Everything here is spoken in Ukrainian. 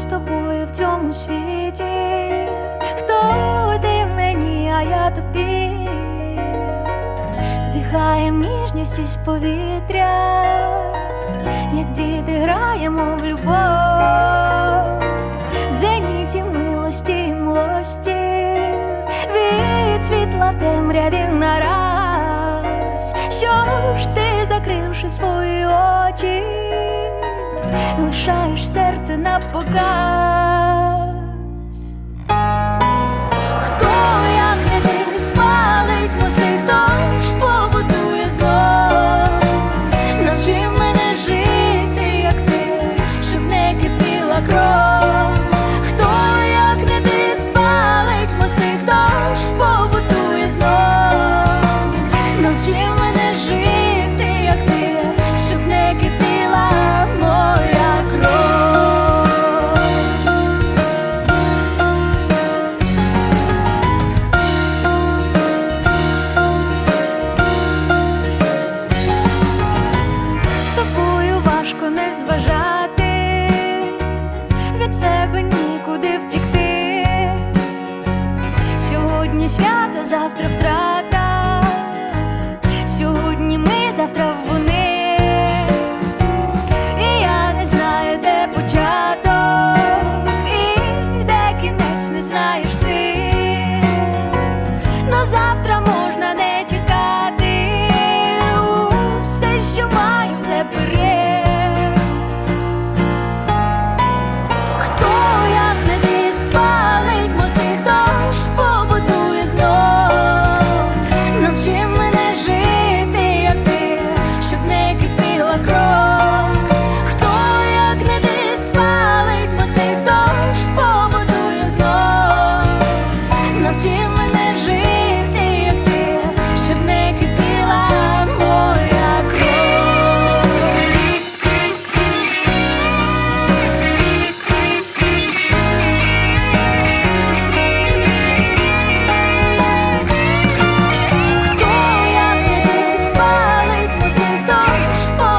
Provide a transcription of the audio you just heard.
з тобою в цьому світі. Хто ти мені, а я тобі, вдихаєм ніжність із повітря, як діти граємо в любов, в зеніті милості і млості, від світла в темряві нараз, що ж ти, закривши свої очі, лишаєш серце на показ. Хто, як не ти, спалить мости, хто ж побудує знов, Навчив мене жити, як ти, щоб не кипіла кров. зважати, від себе нікуди втікти. Сьогодні свято, завтра втрата, сьогодні ми, завтра вони, і я не знаю, де початок, і де кінець не знаєш ти, но завтра можна не чекати. Усе, що має. Спа